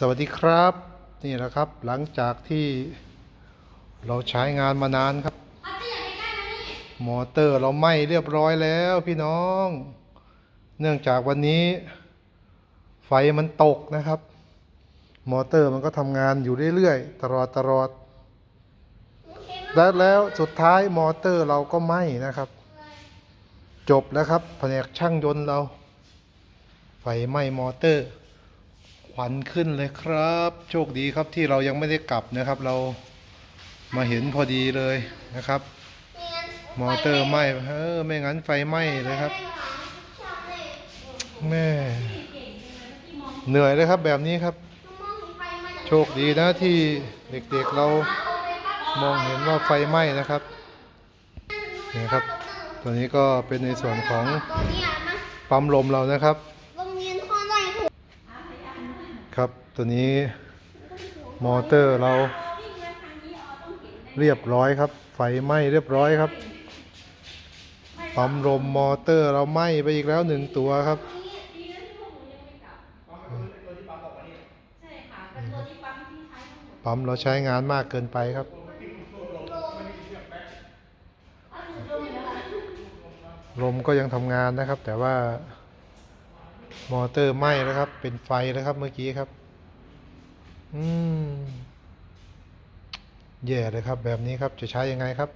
สวัสดีครับ นี่แหละครับหลังจากที่เราใช้งานมานานครับ มอเตอร์เราไหม้เรียบร้อยแล้วพี่น้อง เนื่องจากวันนี้ ไฟมันตกนะครับ มอเตอร์มันก็ทำงานอยู่เรื่อยๆตลอดตลอดและแล้วสุดท้ายมอเตอร์เราก็ไหม้นะครับ จบแล้วครับแผนกช่างยนต์เรา ไฟไหม้มอเตอร์ ควันขึ้นเลยครับ โชคดีครับที่เรายังไม่ได้กลับนะครับ เรามาเห็นพอดีเลยนะครับ มอเตอร์ไหม้เออไม่งั้นไฟไหม้เลยครับแม่เหนื่อยเลยครับแบบนี้ครับ โชคดีนะที่เด็กๆเรามองเห็นว่าไฟไหม้นะครับนี่ครับ ตัวนี้ก็เป็นในส่วนของปั๊มลมเรานะครับ โรงเรียนพ่อได้ถูก ครับ ตัวนี้มอเตอร์เราเรียบร้อยครับ ไฟไหม้เรียบร้อยครับปั๊มลมมอเตอร์เราไหม้ไปอีกแล้วหนึ่งตัวครับปั๊มเราใช้งานมากเกินไปครับ ลมก็ยังทำงานนะครับ แต่ว่า มอเตอร์ไหม้แล้วครับ เป็นไฟแล้วครับเมื่อกี้ครับ อืมแย่เลยครับ แบบนี้ครับจะใช้ยังไงครับ